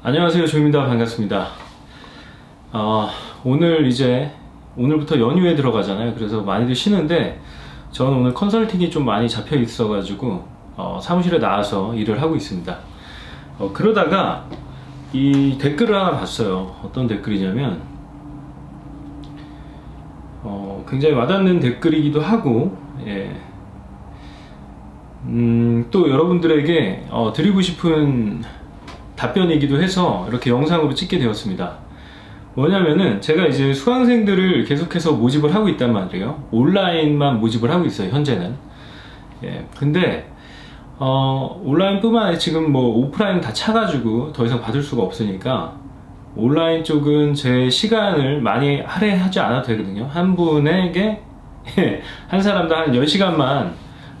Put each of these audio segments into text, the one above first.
안녕하세요. 조입니다. 반갑습니다. 어, 오늘 이제 오늘부터 연휴에 들어가잖아요. 그래서 많이들 쉬는데 저는 오늘 컨설팅이 좀 많이 잡혀 있어 가지고 어, 사무실에 나와서 일을 하고 있습니다. 어, 그러다가 이 댓글을 하나 봤어요. 어떤 댓글이냐면 어, 굉장히 와닿는 댓글이기도 하고 예. 음, 또 여러분들에게 어, 드리고 싶은 답변이기도 해서 이렇게 영상으로 찍게 되었습니다. 뭐냐면은 제가 이제 수강생들을 계속해서 모집을 하고 있단 말이에요. 온라인만 모집을 하고 있어요, 현재는. 예, 근데, 어, 온라인뿐만 아니라 지금 뭐 오프라인 다 차가지고 더 이상 받을 수가 없으니까 온라인 쪽은 제 시간을 많이 할애하지 않아도 되거든요. 한 분에게 한 사람당 한 10시간만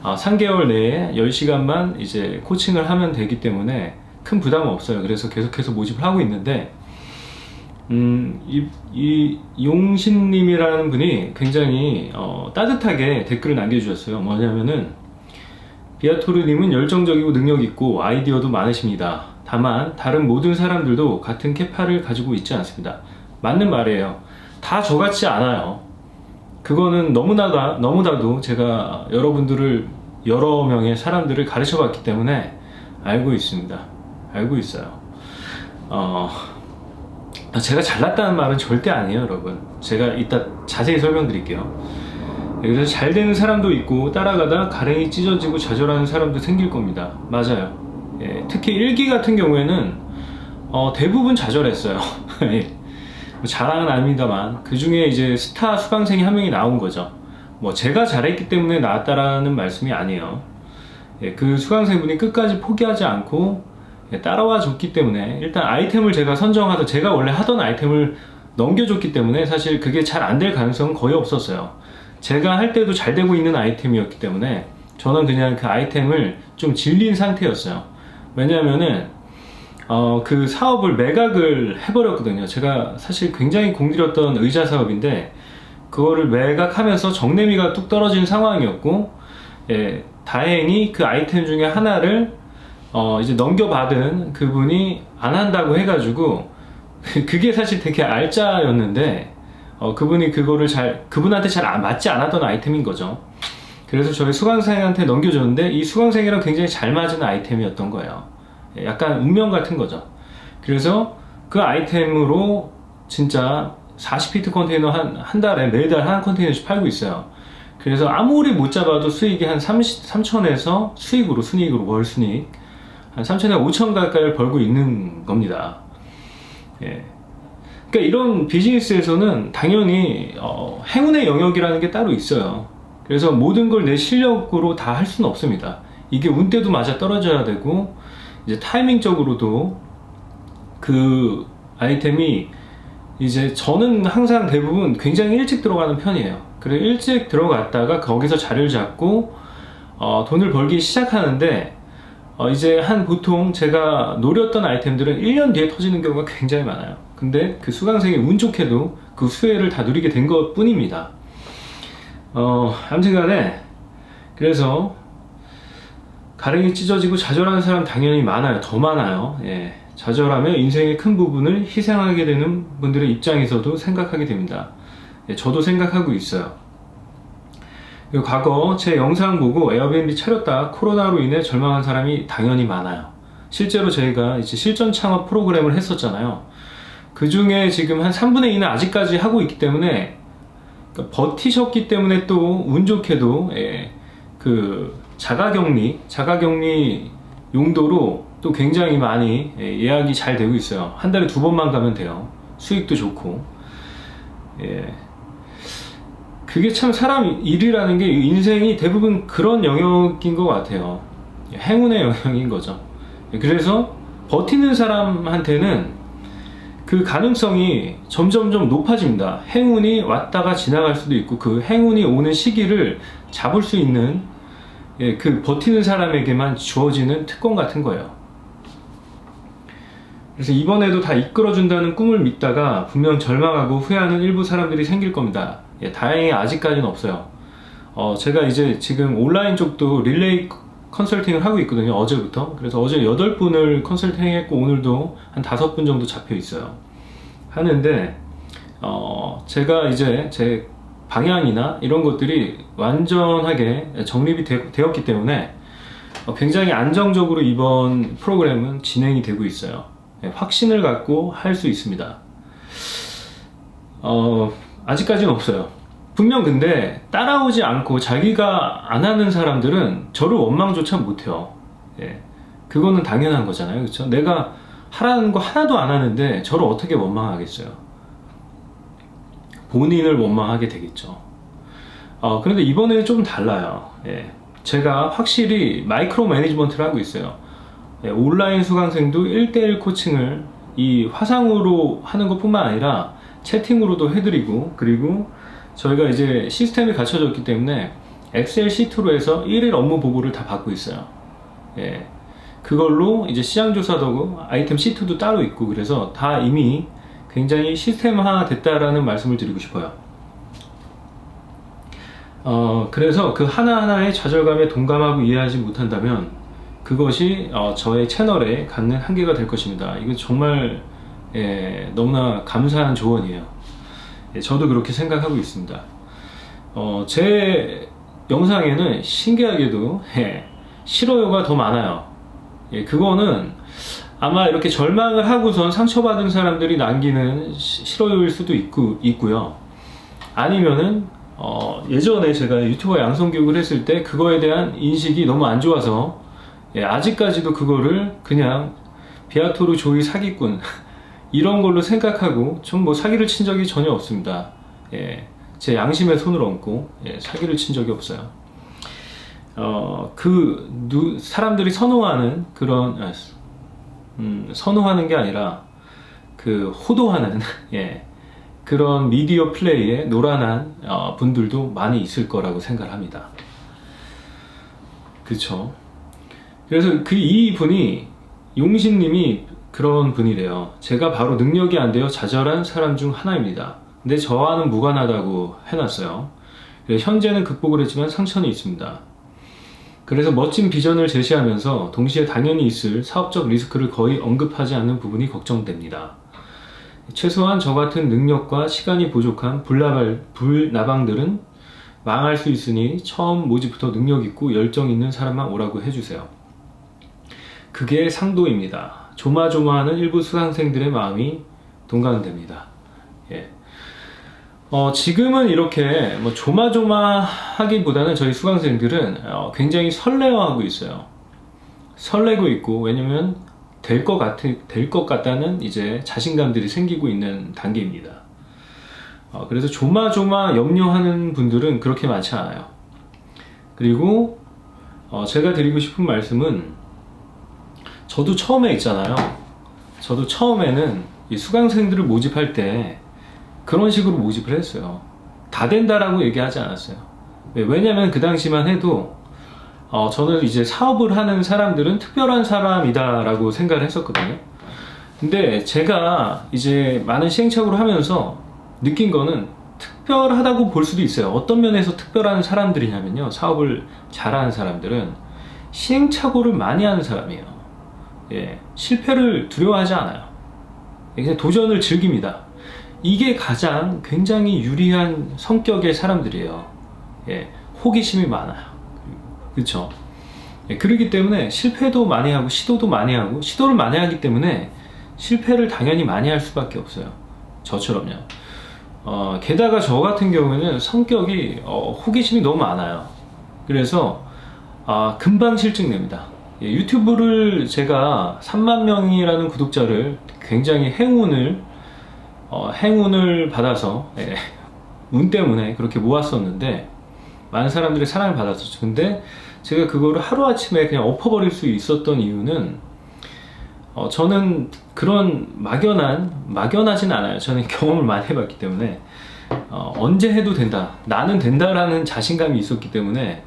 아, 3개월 내에 10시간만 이제 코칭을 하면 되기 때문에 큰 부담은 없어요. 그래서 계속해서 모집을 하고 있는데, 음, 이, 이 용신님이라는 분이 굉장히 어, 따뜻하게 댓글을 남겨주셨어요. 뭐냐면은, 비아토르님은 열정적이고 능력 있고 아이디어도 많으십니다. 다만 다른 모든 사람들도 같은 캐파를 가지고 있지 않습니다. 맞는 말이에요. 다 저같지 않아요. 그거는 너무나도 너무나도 제가 여러분들을 여러 명의 사람들을 가르쳐 봤기 때문에 알고 있습니다. 알고 있어요. 어, 제가 잘났다는 말은 절대 아니에요, 여러분. 제가 이따 자세히 설명드릴게요. 그래서 잘 되는 사람도 있고 따라가다 가랭이 찢어지고 좌절하는 사람도 생길 겁니다. 맞아요. 예, 특히 일기 같은 경우에는 어, 대부분 좌절했어요. 예. 뭐 자랑은 아닙니다만 그 중에 이제 스타 수강생이 한 명이 나온 거죠. 뭐 제가 잘했기 때문에 나왔다라는 말씀이 아니에요. 예, 그 수강생분이 끝까지 포기하지 않고 예, 따라와 줬기 때문에 일단 아이템을 제가 선정하던 제가 원래 하던 아이템을 넘겨줬기 때문에 사실 그게 잘 안 될 가능성은 거의 없었어요. 제가 할 때도 잘 되고 있는 아이템이었기 때문에 저는 그냥 그 아이템을 좀 질린 상태였어요. 왜냐면은 어, 그 사업을 매각을 해버렸거든요. 제가 사실 굉장히 공들였던 의자 사업인데, 그거를 매각하면서 정내미가 뚝 떨어진 상황이었고, 예, 다행히 그 아이템 중에 하나를, 어, 이제 넘겨받은 그분이 안 한다고 해가지고, 그게 사실 되게 알짜였는데, 어, 그분이 그거를 잘, 그분한테 잘 안- 맞지 않았던 아이템인 거죠. 그래서 저희 수강생한테 넘겨줬는데, 이 수강생이랑 굉장히 잘 맞은 아이템이었던 거예요. 예, 약간 운명 같은 거죠. 그래서 그 아이템으로 진짜 40피트 컨테이너 한, 한 달에 매달 한 컨테이너씩 팔고 있어요. 그래서 아무리 못 잡아도 수익이 한 30, 3천에서 수익으로, 순이익으로 월 순이익, 한 3천에 5천 가까이를 벌고 있는 겁니다. 예. 그러니까 이런 비즈니스에서는 당연히 어, 행운의 영역이라는 게 따로 있어요. 그래서 모든 걸 내 실력으로 다 할 수는 없습니다. 이게 운 때도 맞아 떨어져야 되고 이제 타이밍적으로도 그 아이템이 이제 저는 항상 대부분 굉장히 일찍 들어가는 편이에요. 그래 일찍 들어갔다가 거기서 자리를 잡고 어, 돈을 벌기 시작하는데 어, 이제 한 보통 제가 노렸던 아이템들은 1년 뒤에 터지는 경우가 굉장히 많아요. 근데 그 수강생이 운 좋게도 그 수혜를 다 누리게 된 것 뿐입니다. 어, 아무튼 간에 그래서 가랭이 찢어지고 좌절하는 사람 당연히 많아요. 더 많아요. 예. 좌절하며 인생의 큰 부분을 희생하게 되는 분들의 입장에서도 생각하게 됩니다. 예, 저도 생각하고 있어요. 과거 제 영상 보고 에어비앤비 차렸다 코로나로 인해 절망한 사람이 당연히 많아요. 실제로 저희가 이제 실전 창업 프로그램을 했었잖아요. 그 중에 지금 한 3분의 2는 아직까지 하고 있기 때문에 그러니까 버티셨기 때문에 또 운 좋게도 예, 그 자가격리, 자가격리 용도로 또 굉장히 많이 예, 예약이 잘 되고 있어요. 한 달에 두 번만 가면 돼요. 수익도 좋고. 예. 그게 참 사람 일이라는 게 인생이 대부분 그런 영역인 것 같아요. 행운의 영역인 거죠. 예, 그래서 버티는 사람한테는 그 가능성이 점점점 높아집니다. 행운이 왔다가 지나갈 수도 있고 그 행운이 오는 시기를 잡을 수 있는 예, 그 버티는 사람에게만 주어지는 특권 같은 거예요. 그래서 이번에도 다 이끌어준다는 꿈을 믿다가 분명 절망하고 후회하는 일부 사람들이 생길 겁니다. 예, 다행히 아직까지는 없어요. 어, 제가 이제 지금 온라인 쪽도 릴레이 컨설팅을 하고 있거든요. 어제부터. 그래서 어제 8분을 컨설팅 했고 오늘도 한 5분 정도 잡혀 있어요. 하는데 어, 제가 이제 제 방향이나 이런 것들이 완전하게 정립이 되, 되었기 때문에 어, 굉장히 안정적으로 이번 프로그램은 진행이 되고 있어요. 예, 확신을 갖고 할 수 있습니다. 어, 아직까지는 없어요. 분명 근데 따라오지 않고 자기가 안 하는 사람들은 저를 원망조차 못해요. 예. 그거는 당연한 거잖아요. 그렇죠? 내가 하라는 거 하나도 안 하는데 저를 어떻게 원망하겠어요? 본인을 원망하게 되겠죠. 어, 그런데 이번에는 좀 달라요. 예. 제가 확실히 마이크로 매니지먼트를 하고 있어요. 예, 온라인 수강생도 1대1 코칭을 이 화상으로 하는 것 뿐만 아니라 채팅으로도 해드리고 그리고 저희가 이제 시스템이 갖춰졌기 때문에 엑셀 시트로 해서 1일 업무 보고를 다 받고 있어요. 예. 그걸로 이제 시장 조사 도구, 아이템 시트도 따로 있고 그래서 다 이미 굉장히 시스템화 됐다라는 말씀을 드리고 싶어요. 어, 그래서 그 하나하나의 좌절감에 동감하고 이해하지 못한다면 그것이 어, 저의 채널에 갖는 한계가 될 것입니다. 이건 정말 예, 너무나 감사한 조언이에요. 예, 저도 그렇게 생각하고 있습니다. 어, 제 영상에는 신기하게도 예, 싫어요가 더 많아요. 예, 그거는 아마 이렇게 절망을 하고선 상처받은 사람들이 남기는 시- 싫어요일 수도 있고, 있고요. 아니면은 어, 예전에 제가 유튜버 양성 교육을 했을 때 그거에 대한 인식이 너무 안 좋아서 예, 아직까지도 그거를 그냥 비아토르 조이 사기꾼 이런 걸로 생각하고 좀뭐 사기를 친 적이 전혀 없습니다. 예, 제 양심에 손을 얹고 예, 사기를 친 적이 없어요. 어, 그 누, 사람들이 선호하는 그런 아, 음, 선호하는 게 아니라 그 호도하는 예, 그런 미디어 플레이에 노란한 어, 분들도 많이 있을 거라고 생각합니다. 그렇죠. 그래서 그 이 분이 용신님이 그런 분이래요. 제가 바로 능력이 안 되어 좌절한 사람 중 하나입니다. 근데 저와는 무관하다고 해놨어요. 현재는 극복을 했지만 상처는 있습니다. 그래서 멋진 비전을 제시하면서 동시에 당연히 있을 사업적 리스크를 거의 언급하지 않는 부분이 걱정됩니다. 최소한 저 같은 능력과 시간이 부족한 불나발, 불나방들은 망할 수 있으니 처음 모집부터 능력 있고 열정 있는 사람만 오라고 해주세요. 그게 상도입니다. 조마조마하는 일부 수강생들의 마음이 동감됩니다. 예. 어, 지금은 이렇게 뭐 조마조마하기보다는 저희 수강생들은 어, 굉장히 설레어하고 있어요. 설레고 있고 왜냐면 될 것 같, 될 것 같다는 이제 자신감들이 생기고 있는 단계입니다. 어, 그래서 조마조마 염려하는 분들은 그렇게 많지 않아요. 그리고 어, 제가 드리고 싶은 말씀은 저도 처음에 있잖아요. 저도 처음에는 이 수강생들을 모집할 때 그런 식으로 모집을 했어요. 다 된다라고 얘기하지 않았어요. 왜? 왜냐면 그 당시만 해도 어, 저는 이제 사업을 하는 사람들은 특별한 사람이다라고 생각을 했었거든요. 근데 제가 이제 많은 시행착오를 하면서 느낀 거는 특별하다고 볼 수도 있어요. 어떤 면에서 특별한 사람들이냐면요. 사업을 잘하는 사람들은 시행착오를 많이 하는 사람이에요. 예, 실패를 두려워하지 않아요. 그냥 도전을 즐깁니다. 이게 가장 굉장히 유리한 성격의 사람들이에요. 예, 호기심이 많아요. 그렇죠. 예, 그렇기 때문에 실패도 많이 하고 시도도 많이 하고 시도를 많이 하기 때문에 실패를 당연히 많이 할 수밖에 없어요. 저처럼요. 어, 게다가 저 같은 경우에는 성격이 어, 호기심이 너무 많아요. 그래서 아, 금방 실증냅니다. 예, 유튜브를 제가 3만 명이라는 구독자를 굉장히 행운을 어, 행운을 받아서 예, 운 때문에 그렇게 모았었는데 많은 사람들의 사랑을 받았었죠. 근데 제가 그거를 하루아침에 그냥 엎어버릴 수 있었던 이유는 어, 저는 그런 막연한, 막연하진 않아요. 저는 경험을 많이 해봤기 때문에, 어, 언제 해도 된다. 나는 된다라는 자신감이 있었기 때문에,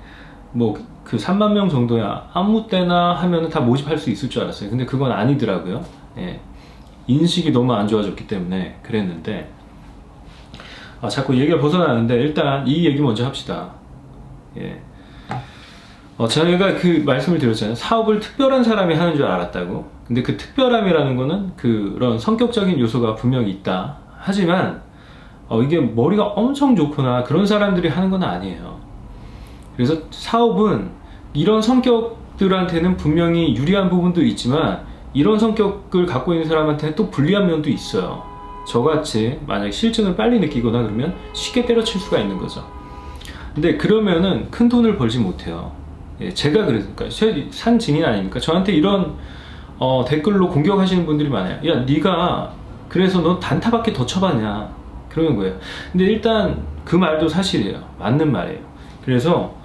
뭐, 그 3만 명 정도야 아무 때나 하면 다 모집할 수 있을 줄 알았어요. 근데 그건 아니더라고요. 예. 인식이 너무 안 좋아졌기 때문에 그랬는데, 아, 자꾸 얘기가 벗어나는데, 일단 이 얘기 먼저 합시다. 예. 어, 저희가 그 말씀을 드렸잖아요. 사업을 특별한 사람이 하는 줄 알았다고. 근데 그 특별함이라는 거는 그런 성격적인 요소가 분명히 있다. 하지만 어, 이게 머리가 엄청 좋거나 그런 사람들이 하는 건 아니에요. 그래서 사업은 이런 성격들한테는 분명히 유리한 부분도 있지만 이런 성격을 갖고 있는 사람한테는 또 불리한 면도 있어요. 저같이 만약 실증을 빨리 느끼거나 그러면 쉽게 때려칠 수가 있는 거죠. 근데 그러면은 큰 돈을 벌지 못해요. 예, 제가 그러니까 산 증인 아닙니까? 저한테 이런 어, 댓글로 공격하시는 분들이 많아요. 야, 네가 그래서 너 단타밖에 더 쳐봤냐? 그러는 거예요. 근데 일단 그 말도 사실이에요. 맞는 말이에요. 그래서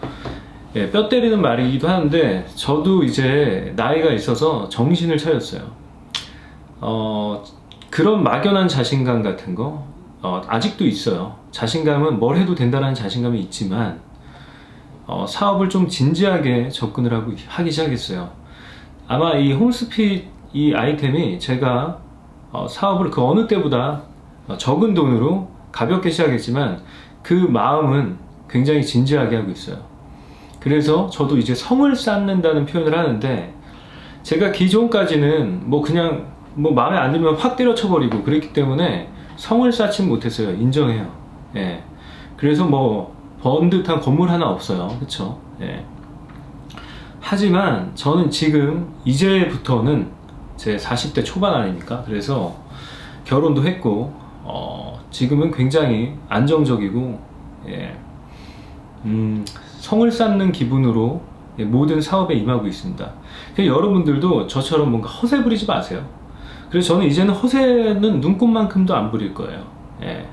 예, 뼈 때리는 말이기도 하는데 저도 이제 나이가 있어서 정신을 차렸어요. 어, 그런 막연한 자신감 같은 거 어, 아직도 있어요. 자신감은 뭘 해도 된다는 자신감이 있지만 어, 사업을 좀 진지하게 접근을 하고 하기 시작했어요. 아마 이 홈스핏 이 아이템이 제가 어, 사업을 그 어느 때보다 어, 적은 돈으로 가볍게 시작했지만 그 마음은 굉장히 진지하게 하고 있어요. 그래서 저도 이제 성을 쌓는다는 표현을 하는데 제가 기존까지는 뭐 그냥 뭐 마음에 안 들면 확 때려쳐버리고 그랬기 때문에 성을 쌓진 못했어요. 인정해요. 예. 그래서 뭐 번듯한 건물 하나 없어요. 그쵸? 예. 하지만 저는 지금 이제부터는 제 40대 초반 아닙니까? 그래서 결혼도 했고, 어, 지금은 굉장히 안정적이고, 예, 음, 성을 쌓는 기분으로 예, 모든 사업에 임하고 있습니다. 여러분들도 저처럼 뭔가 허세 부리지 마세요. 그래서 저는 이제는 허세는 눈꽃만큼도 안 부릴 거예요. 예.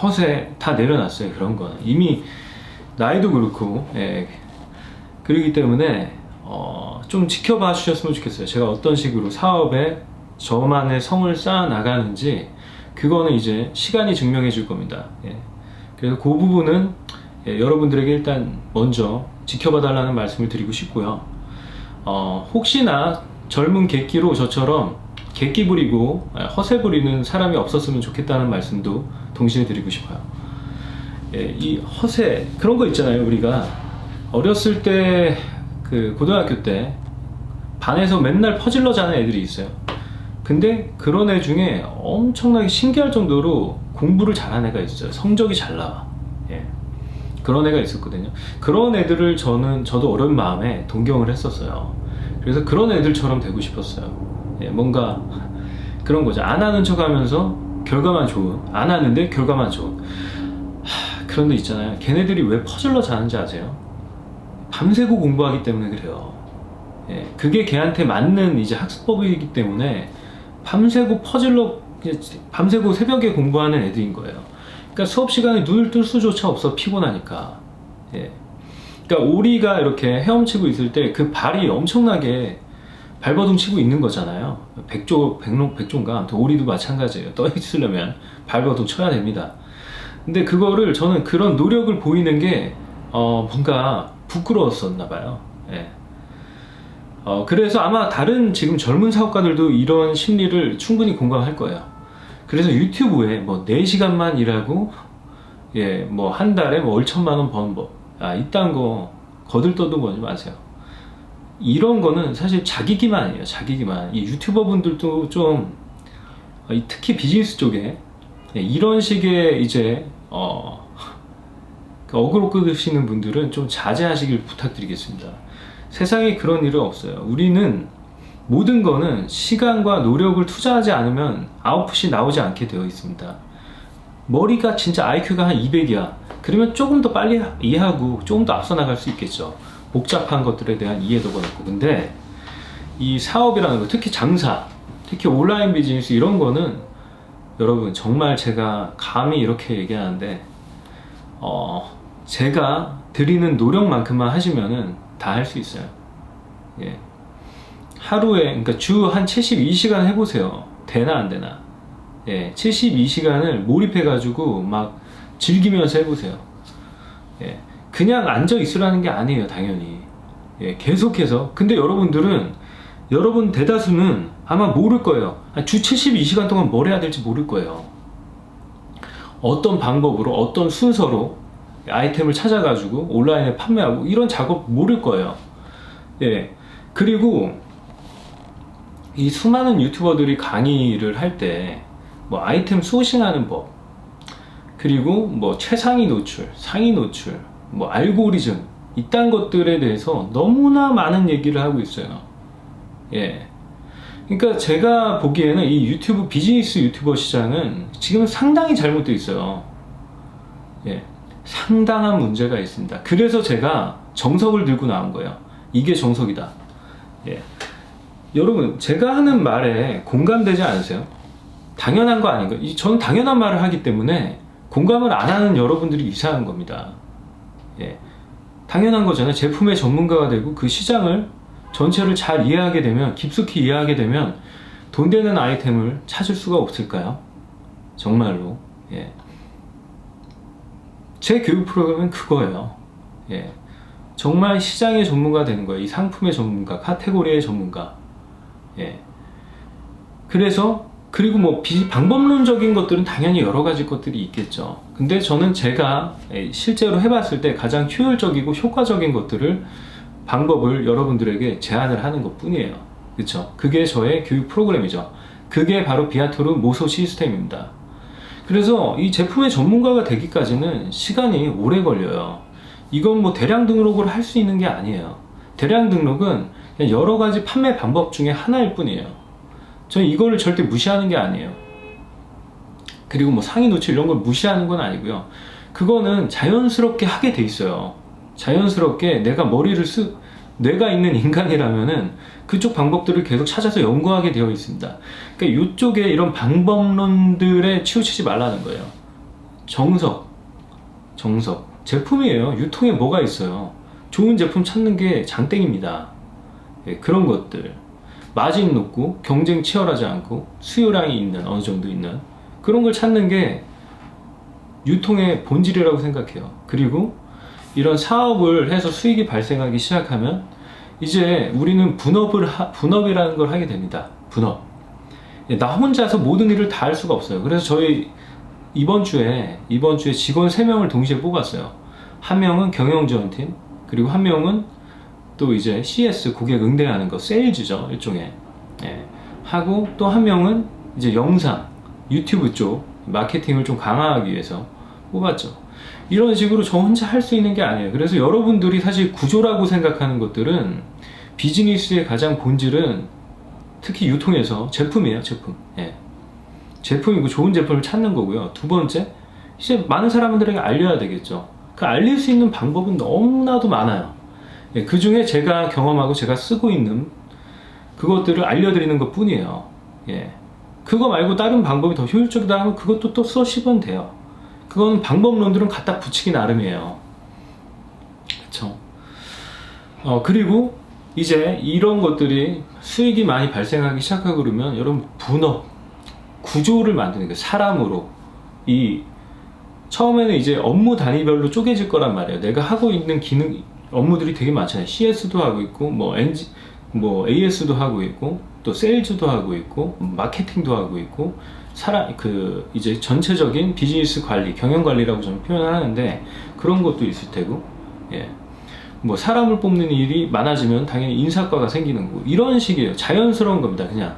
허세 다 내려놨어요. 그런 거는. 이미 나이도 그렇고, 예. 그러기 때문에, 어, 좀 지켜봐 주셨으면 좋겠어요. 제가 어떤 식으로 사업에 저만의 성을 쌓아 나가는지, 그거는 이제 시간이 증명해 줄 겁니다. 예. 그래서 그 부분은 예, 여러분들에게 일단 먼저 지켜봐 달라는 말씀을 드리고 싶고요. 어, 혹시나 젊은 객기로 저처럼 객기 부리고 예, 허세 부리는 사람이 없었으면 좋겠다는 말씀도 동시에 드리고 싶어요. 예, 이 허세 그런 거 있잖아요. 우리가 어렸을 때 그 고등학교 때 반에서 맨날 퍼질러 자는 애들이 있어요. 근데 그런 애 중에 엄청나게 신기할 정도로 공부를 잘하는 애가 있어요. 성적이 잘 나와. 예. 그런 애가 있었거든요. 그런 애들을 저는 저도 어린 마음에 동경을 했었어요. 그래서 그런 애들처럼 되고 싶었어요. 예, 뭔가 그런 거죠. 안 하는 척 하면서 결과만 좋은, 안 하는데 결과만 좋은. 하, 그런 데 있잖아요. 걔네들이 왜 퍼즐러 자는지 아세요? 밤새고 공부하기 때문에 그래요. 예, 그게 걔한테 맞는 이제 학습법이기 때문에 밤새고 퍼즐러, 밤새고 새벽에 공부하는 애들인 거예요. 그러니까 수업 시간에 눈을 뜰 수조차 없어 피곤하니까. 예. 그러니까 오리가 이렇게 헤엄치고 있을 때 그 발이 엄청나게 발버둥 치고 있는 거잖아요. 백조, 백조인가? 아무튼 오리도 마찬가지예요. 떠 있으려면 발버둥 쳐야 됩니다. 근데 그거를 저는 그런 노력을 보이는 게, 어, 뭔가 부끄러웠었나 봐요. 예. 어, 그래서 아마 다른 지금 젊은 사업가들도 이런 심리를 충분히 공감할 거예요. 그래서 유튜브에 뭐 4시간만 일하고, 예, 뭐 한 달에 뭐 얼천만 원 버는 법. 아, 이딴 거 거들떠도 보지 마세요. 이런 거는 사실 자기 기만이에요. 자기 기만. 이 유튜버 분들도 좀 어, 이 특히 비즈니스 쪽에 예, 이런 식의 이제 어그 어그로 끄시는 분들은 좀 자제하시길 부탁드리겠습니다. 세상에 그런 일은 없어요. 우리는 모든 거는 시간과 노력을 투자하지 않으면 아웃풋이 나오지 않게 되어 있습니다. 머리가 진짜 IQ가 한 200이야. 그러면 조금 더 빨리 이해하고 조금 더 앞서 나갈 수 있겠죠. 복잡한 것들에 대한 이해도가 높고. 근데 이 사업이라는 거, 특히 장사, 특히 온라인 비즈니스 이런 거는 여러분 정말 제가 감히 이렇게 얘기하는데, 어, 제가 드리는 노력만큼만 하시면은 다 할 수 있어요. 예. 하루에, 그러니까 주 한 72시간 해보세요. 되나 안 되나. 예, 72시간을 몰입해 가지고 막 즐기면서 해보세요. 예, 그냥 앉아 있으라는 게 아니에요, 당연히. 예, 계속해서. 근데 여러분들은, 여러분 대다수는 아마 모를 거예요. 아, 주 72시간 동안 뭘 해야 될지 모를 거예요. 어떤 방법으로, 어떤 순서로 아이템을 찾아가지고 온라인에 판매하고 이런 작업 모를 거예요. 예. 그리고 이 수많은 유튜버들이 강의를 할 때 뭐 아이템 소싱하는 법 그리고 뭐 최상위 노출, 상위 노출, 뭐 알고리즘 이딴 것들에 대해서 너무나 많은 얘기를 하고 있어요. 예. 그러니까 제가 보기에는 이 유튜브 비즈니스 유튜버 시장은 지금 상당히 잘못되어 있어요. 예. 상당한 문제가 있습니다. 그래서 제가 정석을 들고 나온 거예요. 이게 정석이다. 예. 여러분, 제가 하는 말에 공감되지 않으세요? 당연한 거 아닌가요? 이- 저는 당연한 말을 하기 때문에 공감을 안 하는 여러분들이 이상한 겁니다. 예. 당연한 거잖아요. 제품의 전문가가 되고 그 시장을 전체를 잘 이해하게 되면, 깊숙이 이해하게 되면 돈 되는 아이템을 찾을 수가 없을까요? 정말로. 예. 제 교육 프로그램은 그거예요. 예. 정말 시장의 전문가 되는 거예요. 이 상품의 전문가, 카테고리의 전문가. 예. 그래서 그리고 뭐 비- 방법론적인 것들은 당연히 여러 가지 것들이 있겠죠. 근데 저는 제가 예, 실제로 해봤을 때 가장 효율적이고 효과적인 것들을 방법을 여러분들에게 제안을 하는 것 뿐이에요. 그쵸? 그게 저의 교육 프로그램이죠. 그게 바로 비아토르 모소 시스템입니다. 그래서 이 제품의 전문가가 되기까지는 시간이 오래 걸려요. 이건 뭐 대량 등록을 할 수 있는 게 아니에요. 대량 등록은 여러 가지 판매 방법 중에 하나일 뿐이에요. 저는 이거를 절대 무시하는 게 아니에요. 그리고 뭐 상위 노출 이런 걸 무시하는 건 아니고요. 그거는 자연스럽게 하게 돼 있어요. 자연스럽게 내가 머리를 쓰, 뇌가 있는 인간이라면은 그쪽 방법들을 계속 찾아서 연구하게 되어 있습니다. 그러니까 이쪽에 이런 방법론들에 치우치지 말라는 거예요. 정석, 정석. 제품이에요. 유통에 뭐가 있어요. 좋은 제품 찾는 게 장땡입니다. 예, 그런 것들. 마진 높고 경쟁 치열하지 않고 수요량이 있는 어느 정도 있는 그런 걸 찾는 게 유통의 본질이라고 생각해요. 그리고 이런 사업을 해서 수익이 발생하기 시작하면 이제 우리는 분업을 하- 분업이라는 걸 하게 됩니다. 분업. 예, 나 혼자서 모든 일을 다 할 수가 없어요. 그래서 저희 이번 주에 이번 주에 직원 3명을 동시에 뽑았어요. 한 명은 경영지원팀, 그리고 한 명은 또 이제 CS 고객 응대하는 거 세일즈죠 일종의 예. 하고 또 한 명은 이제 영상 유튜브 쪽 마케팅을 좀 강화하기 위해서 뽑았죠. 이런 식으로 저 혼자 할 수 있는 게 아니에요. 그래서 여러분들이 사실 구조라고 생각하는 것들은 비즈니스의 가장 본질은 특히 유통에서 제품이에요, 제품. 예. 제품이고 좋은 제품을 찾는 거고요. 두 번째, 이제 많은 사람들에게 알려야 되겠죠. 그 알릴 수 있는 방법은 너무나도 많아요. 예, 그 중에 제가 경험하고 제가 쓰고 있는 그것들을 알려드리는 것 뿐이에요. 예. 그거 말고 다른 방법이 더 효율적이다 하면 그것도 또 써시면 돼요. 그건 방법론들은 갖다 붙이기 나름이에요. 그쵸. 어, 그리고 이제 이런 것들이 수익이 많이 발생하기 시작하고 그러면 여러분 분업, 구조를 만드는 거예요. 사람으로. 이, 처음에는 이제 업무 단위별로 쪼개질 거란 말이에요. 내가 하고 있는 기능, 업무들이 되게 많잖아요. CS도 하고 있고, 뭐, NG, 뭐, AS도 하고 있고, 또 세일즈도 하고 있고, 마케팅도 하고 있고, 사람, 그, 이제 전체적인 비즈니스 관리, 경영 관리라고 저는 표현을 하는데, 그런 것도 있을 테고, 예. 뭐, 사람을 뽑는 일이 많아지면 당연히 인사과가 생기는 거고, 이런 식이에요. 자연스러운 겁니다, 그냥.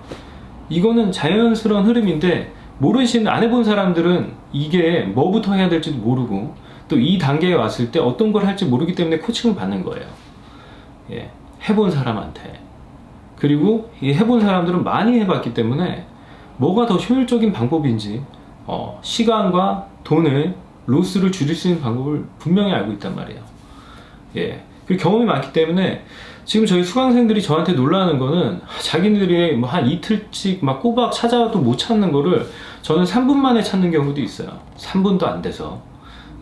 이거는 자연스러운 흐름인데, 모르시는, 안 해본 사람들은 이게 뭐부터 해야 될지도 모르고, 또 이 단계에 왔을 때 어떤 걸 할지 모르기 때문에 코칭을 받는 거예요. 예. 해본 사람한테. 그리고 이 해본 사람들은 많이 해봤기 때문에 뭐가 더 효율적인 방법인지, 어, 시간과 돈을, 로스를 줄일 수 있는 방법을 분명히 알고 있단 말이에요. 예. 그리고 경험이 많기 때문에 지금 저희 수강생들이 저한테 놀라는 거는 자기들이 뭐 한 이틀씩 막 꼬박 찾아도 못 찾는 거를 저는 3분 만에 찾는 경우도 있어요. 3분도 안 돼서.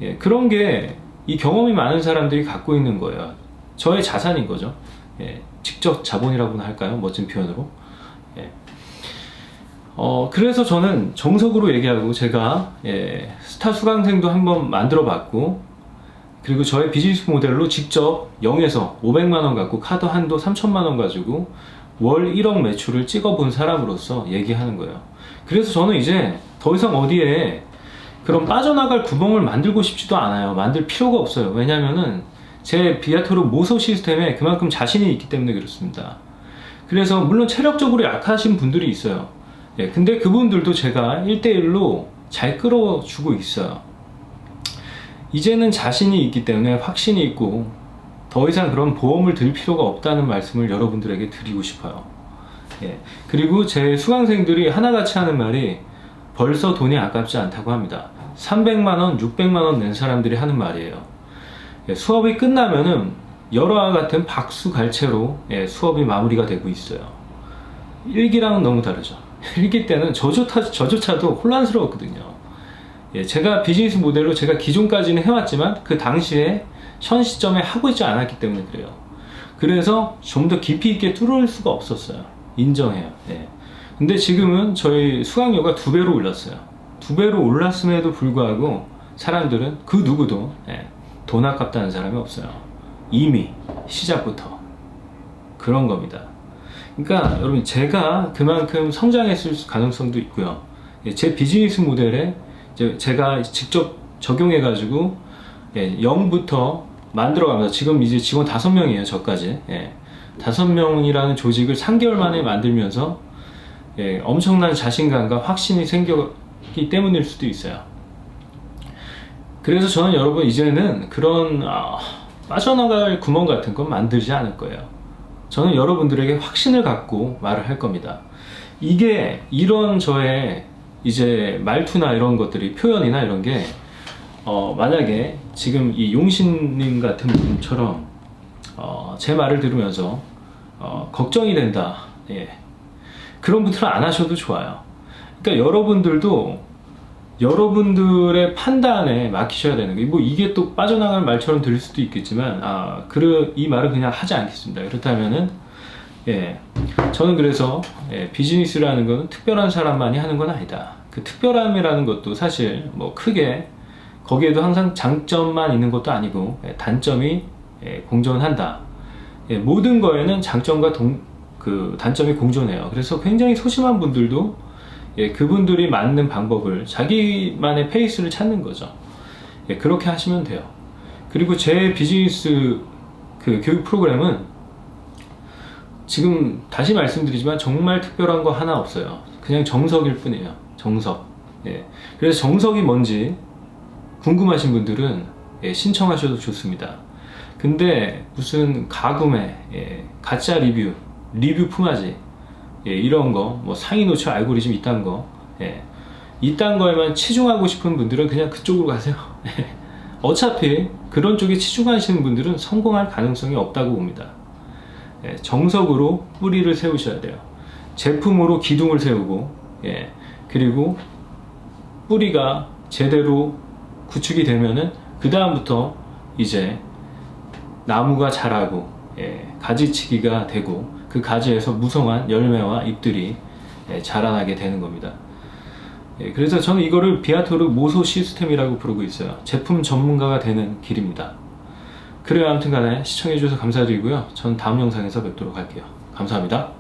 예. 그런 게 이 경험이 많은 사람들이 갖고 있는 거예요. 저의 자산인 거죠. 예. 직접 자본이라고나 할까요? 멋진 표현으로. 예. 어, 그래서 저는 정석으로 얘기하고 제가 예, 스타 수강생도 한번 만들어 봤고 그리고 저의 비즈니스 모델로 직접 0에서 500만 원 갖고 카드 한도 3천만 원 가지고 월 1억 매출을 찍어 본 사람으로서 얘기하는 거예요. 그래서 저는 이제 더 이상 어디에 그런 빠져나갈 구멍을 만들고 싶지도 않아요. 만들 필요가 없어요. 왜냐면은 제 비아토르 모소 시스템에 그만큼 자신이 있기 때문에 그렇습니다. 그래서 물론 체력적으로 약하신 분들이 있어요. 예, 근데 그분들도 제가 1대1로 잘 끌어주고 있어요. 이제는 자신이 있기 때문에 확신이 있고 더 이상 그런 보험을 들 필요가 없다는 말씀을 여러분들에게 드리고 싶어요. 예. 그리고 제 수강생들이 하나같이 하는 말이 벌써 돈이 아깝지 않다고 합니다. 300만 원, 600만 원 낸 사람들이 하는 말이에요. 예, 수업이 끝나면은 열화와 같은 박수갈채로 예, 수업이 마무리가 되고 있어요. 일기랑은 너무 다르죠. 일기 때는 저조차, 저조차도 혼란스러웠거든요. 예, 제가 비즈니스 모델로 제가 기존까지는 해왔지만 그 당시에 현 시점에 하고 있지 않았기 때문에 그래요. 그래서 좀 더 깊이 있게 뚫을 수가 없었어요. 인정해요. 예. 근데 지금은 저희 수강료가 두 배로 올랐어요. 두 배로 올랐음에도 불구하고 사람들은 그 누구도 예, 돈 아깝다는 사람이 없어요. 이미 시작부터 그런 겁니다. 그러니까 여러분 제가 그만큼 성장했을 가능성도 있고요. 예, 제 비즈니스 모델에 제가 직접 적용해 가지고 예, 0부터 만들어가면서 지금 이제 직원 다섯 명이에요 저까지 예, 다섯 명이라는 조직을 3개월 만에 만들면서 예, 엄청난 자신감과 확신이 생 겼기 때문일 수도 있어요. 그래서 저는 여러분 이제는 그런 아, 빠져나갈 구멍 같은 건 만들지 않을 거예요. 저는 여러분들에게 확신을 갖고 말을 할 겁니다. 이게 이런 저의 이제 말투나 이런 것들이 표현이나 이런 게 어, 만약에 지금 이 용신님 같은 분처럼 어, 제 말을 들으면서 어, 걱정이 된다. 예. 그런 분들은 안 하셔도 좋아요. 그러니까 여러분들도 여러분들의 판단에 맡기셔야 되는 게, 뭐 이게 또 빠져나갈 말처럼 들릴 수도 있겠지만, 아, 그, 이 말은 그냥 하지 않겠습니다. 그렇다면은, 예. 저는 그래서, 예, 비즈니스라는 건 특별한 사람만이 하는 건 아니다. 그 특별함이라는 것도 사실 뭐 크게, 거기에도 항상 장점만 있는 것도 아니고, 예, 단점이 예, 공존한다. 예, 모든 거에는 장점과 동, 그 단점이 공존해요. 그래서 굉장히 소심한 분들도 예, 그분들이 맞는 방법을 자기만의 페이스를 찾는 거죠. 예, 그렇게 하시면 돼요. 그리고 제 비즈니스 그 교육 프로그램은 지금 다시 말씀드리지만 정말 특별한 거 하나 없어요. 그냥 정석일 뿐이에요. 정석. 예. 그래서 정석이 뭔지 궁금하신 분들은 예, 신청하셔도 좋습니다. 근데 무슨 가금에 예, 가짜 리뷰, 리뷰 품앗이 예, 이런 거, 뭐 상위 노출 알고리즘 이딴 거, 예, 이딴 거에만 치중하고 싶은 분들은 그냥 그쪽으로 가세요. 예. 어차피 그런 쪽에 치중하시는 분들은 성공할 가능성이 없다고 봅니다. 예, 정석으로 뿌리를 세우셔야 돼요. 제품으로 기둥을 세우고, 예, 그리고 뿌리가 제대로 구축이 되면은 그 다음부터 이제 나무가 자라고 예, 가지치기가 되고 그 가지에서 무성한 열매와 잎들이 예, 자라나게 되는 겁니다. 예, 그래서 저는 이거를 비아토르 모소 시스템이라고 부르고 있어요. 제품 전문가가 되는 길입니다. 그래요. 아무튼 간에 시청해주셔서 감사드리고요. 전 다음 영상에서 뵙도록 할게요. 감사합니다.